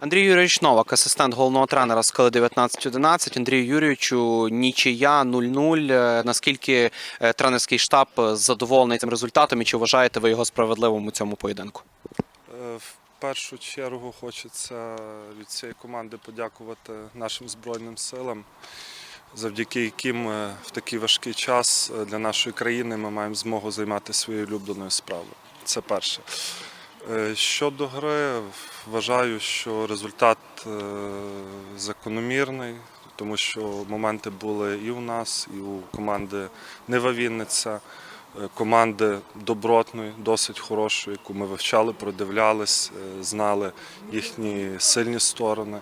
Андрій Юрійович Новак, асистент головного тренера скали 19-11. Андрію Юрійовичу, нічия 0-0. Е, Наскільки е, тренерський штаб задоволений цим результатом і чи вважаєте ви його справедливим у цьому поєдинку? Е, В першу чергу хочеться від цієї команди подякувати нашим Збройним силам, завдяки яким в такий важкий час для нашої країни ми маємо змогу займатися своєю улюбленою справою. Це перше. Е, Щодо гри, вважаю, що результат е, закономірний, тому що моменти були і у нас, і у команди Нива Вінниця е, команди добротної, досить хорошої, яку ми вивчали, продивлялись, знали їхні сильні сторони.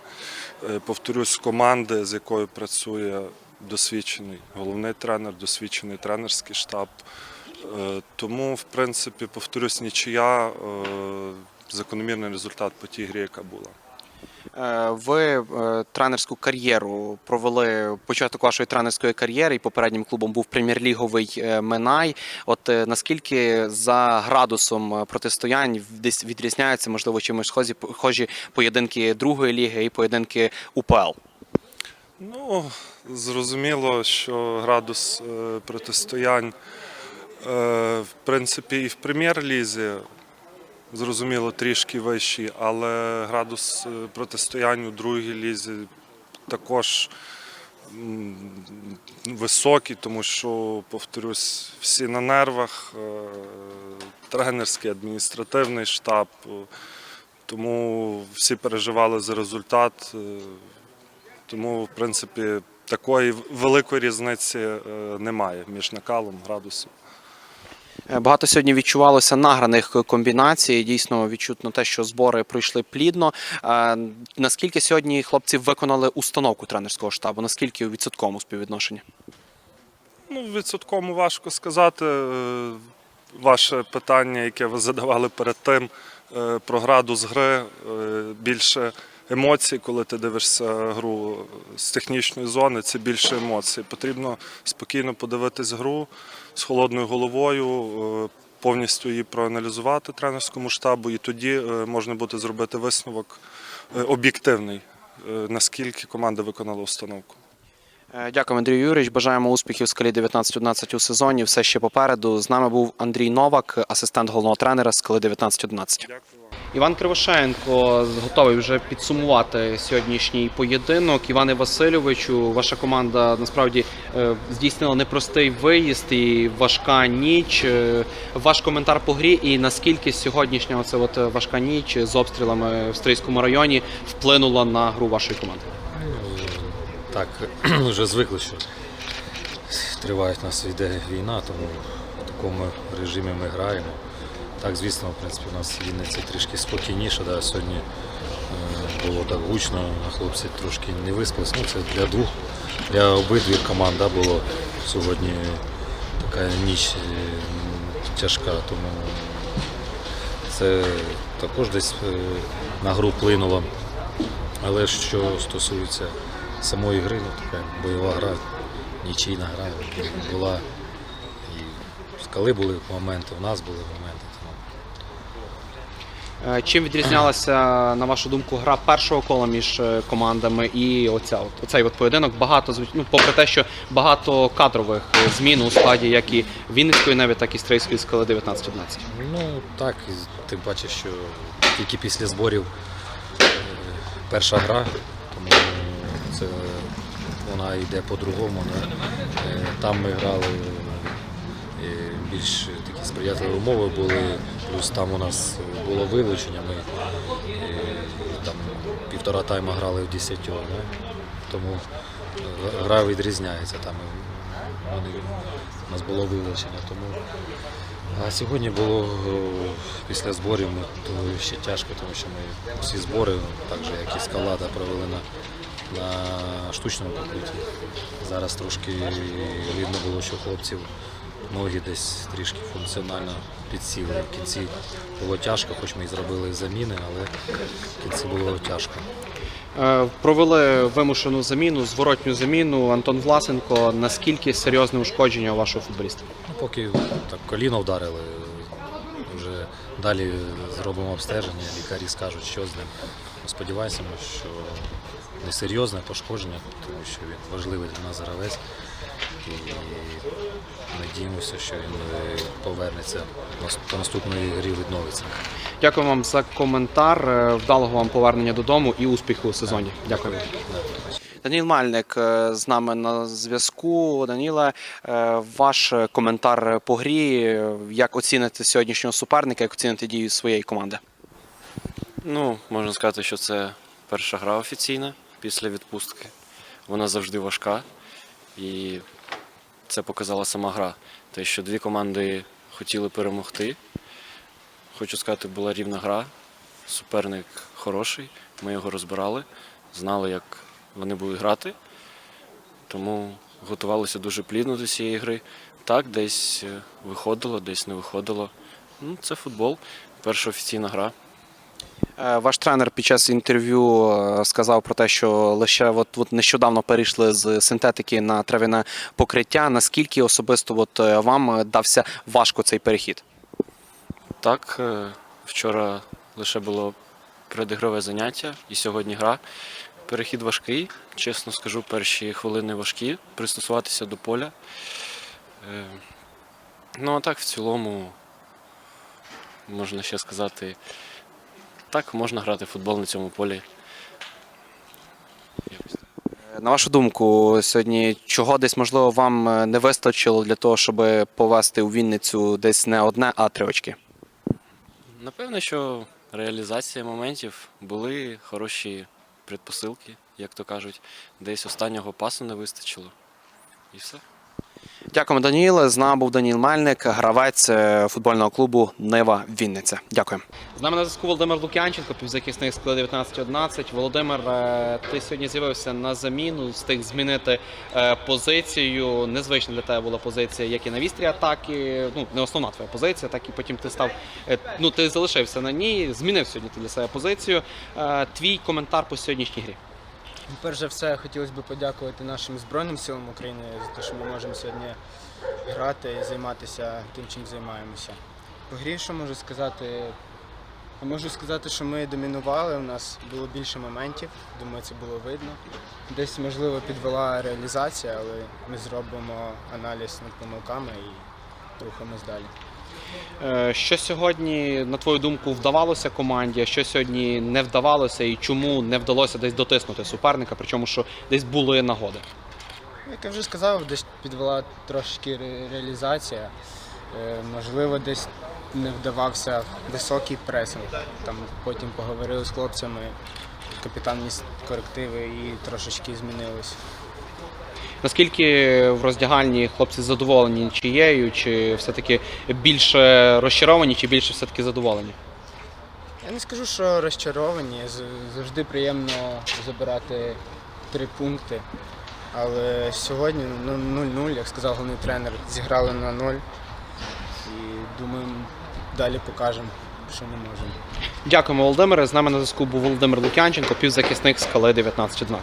Повторюсь, команди, з якою працює досвідчений головний тренер, досвідчений тренерський штаб. Е, Тому, в принципі, повторюсь, нічия е, закономірний результат по тій грі, яка була. Е, Ви тренерську кар'єру провели початок вашої тренерської кар'єри, і попереднім клубом був прем'єр-ліговий Минай. От наскільки за градусом протистоянь десь відрізняються, можливо, чимось схожі, схожі поєдинки другої ліги і поєдинки УПЛ? Ну, зрозуміло, що градус протистоянь, в принципі, і в прем'єр-лізі, зрозуміло, трішки вищий, але градус е, протистоянь у другій лізі також високий, тому що, повторюсь, всі на нервах, е, тренерський, адміністративний штаб. е, Тому всі переживали за результат. е, тому, в принципі, такої великої різниці е, немає між накалом, градусом. Е, Багато сьогодні відчувалося награних комбінацій. Дійсно відчутно те, що збори пройшли плідно. Е, Наскільки сьогодні хлопці виконали установку тренерського штабу? Наскільки у відсотковому співвідношенні? Ну, в відсотковому важко сказати. Е, Ваше питання, яке ви задавали перед тим, про градус гри, більше емоцій, коли ти дивишся гру з технічної зони, це більше емоцій. Потрібно спокійно подивитись гру з холодною головою, е, повністю її проаналізувати тренерському штабу, і тоді е, можна буде зробити висновок е, об'єктивний, наскільки команда виконала установку. Дякую, Андрій Юрійович. Бажаємо успіхів скалі 19-11 у сезоні. Все ще попереду. З нами був Андрій Новак, асистент головного тренера скали 19-11. Дякую. Іван Кривошеєнко готовий вже підсумувати сьогоднішній поєдинок. Іване Васильовичу, ваша команда насправді е, здійснила непростий виїзд і важка ніч. Е, Ваш коментар по грі і наскільки сьогоднішня оце от важка ніч з обстрілами в Стрийському районі вплинула на гру вашої команди? Так, вже звикли, що триває у нас йде війна, тому в такому режимі ми граємо. Так, звісно, в принципі, у нас Вінниця трішки спокійніше. Да. Сьогодні е, було так гучно, а хлопці трошки не виспались. Ну, це для двох, для обидвіх команд да, було сьогодні така ніч е, тяжка, тому це також десь е, на гру вплинуло. Але що стосується самої гри, ну, така бойова гра, нічийна гра була. І скали були моменти, у нас були моменти. Е, Чим відрізнялася, на вашу думку, гра першого кола між е, командами і оця, от, оцей от поєдинок? Багато ну, попри те, що багато кадрових е, змін у складі як і Вінницької неви, так і Стрийської скали 19-11. Ну так, і ти бачиш, що тільки після зборів перша гра, тому це вона йде по-другому. Там ми грали більш такі сприятливі умови були, плюс там у нас було вилучення. Ми е, там півтора тайма грали в 10, да. тому е, гра відрізняється. Там е, вони, у нас було вилучення. Тому а сьогодні було після зборів ще тяжко, тому що ми всі збори, так же як і скалада, провели на, на штучному покритті. Зараз трошки видно було, що хлопців ноги десь трішки функціонально підсіли. В кінці було тяжко, хоч ми і зробили заміни, але в кінці було тяжко. Е, Провели вимушену заміну, зворотню заміну. Антон Власенко. Наскільки серйозне ушкодження у вашого футболіста? Ну, поки так коліно вдарили, вже Далі зробимо обстеження, лікарі скажуть, що з ним. Сподіваємося, що не серйозне пошкодження, тому що він важливий для нас гравець. І надіємося, що він е, повернеться до наступної гри відновиться. Дякую вам за коментар. е, Вдалого вам повернення додому і успіху у сезоні. Дякую. Даніл Мальник е, з нами на зв'язку. Даніле, ваш коментар по грі. Як оціните сьогоднішнього суперника, як оціните дію своєї команди? Ну, можна сказати, що це перша гра офіційна після відпустки. Вона завжди важка. І це показала сама гра. Те, що дві команди хотіли перемогти. Хочу сказати, була рівна гра. Суперник хороший. Ми його розбирали, знали, як вони будуть грати. Тому готувалися дуже плідно до цієї гри. Так, десь е, виходило, десь не виходило. Ну, це футбол, перша офіційна гра. Е, Ваш тренер під час інтерв'ю е, сказав про те, що лише от, от нещодавно перейшли з синтетики на травяне покриття. Наскільки особисто от е, вам дався важко цей перехід? Так, вчора лише було предігрове заняття і сьогодні гра. Перехід важкий, чесно скажу, перші хвилини важкі, пристосуватися до поля. Ну, а так, в цілому, можна ще сказати, так, можна грати в футбол на цьому полі. Е, На вашу думку, сьогодні чого десь можливо вам е, не вистачило для того, щоб повести у Вінницю десь не одне, а три очки? Напевно, що реалізація моментів були хороші предпосилки, як то кажуть. Десь останнього пасу не вистачило. І все. Дякуємо, Даніїле. З нами був Даніл Мельник, гравець е, футбольного клубу Нива Вінниця. Дякую. З нами на зв'язку Володимир Лук'янченко, півзахисник складу 19-11. Володимир, е, ти сьогодні з'явився на заміну, встиг змінити е, позицію. Незвична для тебе була позиція, як і на вістрі атаки. Ну, не основна твоя позиція, так і потім ти став. Ну, ти залишився на ній, змінив сьогодні ти для себе позицію. Твій коментар по сьогоднішній грі. Перш за все, хотілося б подякувати нашим Збройним силам України за те, що ми можемо сьогодні грати і займатися тим, чим займаємося. По грі, що можу сказати? Можу сказати, що ми домінували, у нас було більше моментів, думаю, це було видно. Десь, можливо, підвела реалізація, але ми зробимо аналіз над помилками і рухаємось далі. Е, Що сьогодні, на твою думку, вдавалося команді, а що сьогодні не вдавалося, і чому не вдалося десь дотиснути суперника, причому що десь були нагоди? Як я вже сказав, десь підвела трошки ре- реалізація. Е, Можливо, десь не вдавався високий пресинг. Там потім поговорили з хлопцями, капітан ніс корективи і трошечки змінилось. Наскільки в роздягальні хлопці задоволені нічією, чи все-таки більше розчаровані, чи більше все-таки задоволені? Я не скажу, що розчаровані. Завжди приємно забирати три пункти. Але сьогодні ну, 0-0, як сказав головний тренер, зіграли на 0. І думаю, далі покажемо, що ми можемо. Дякуємо, Володимире. З нами на зв'язку був Володимир Лук'янченко, півзахисник скали 19-11.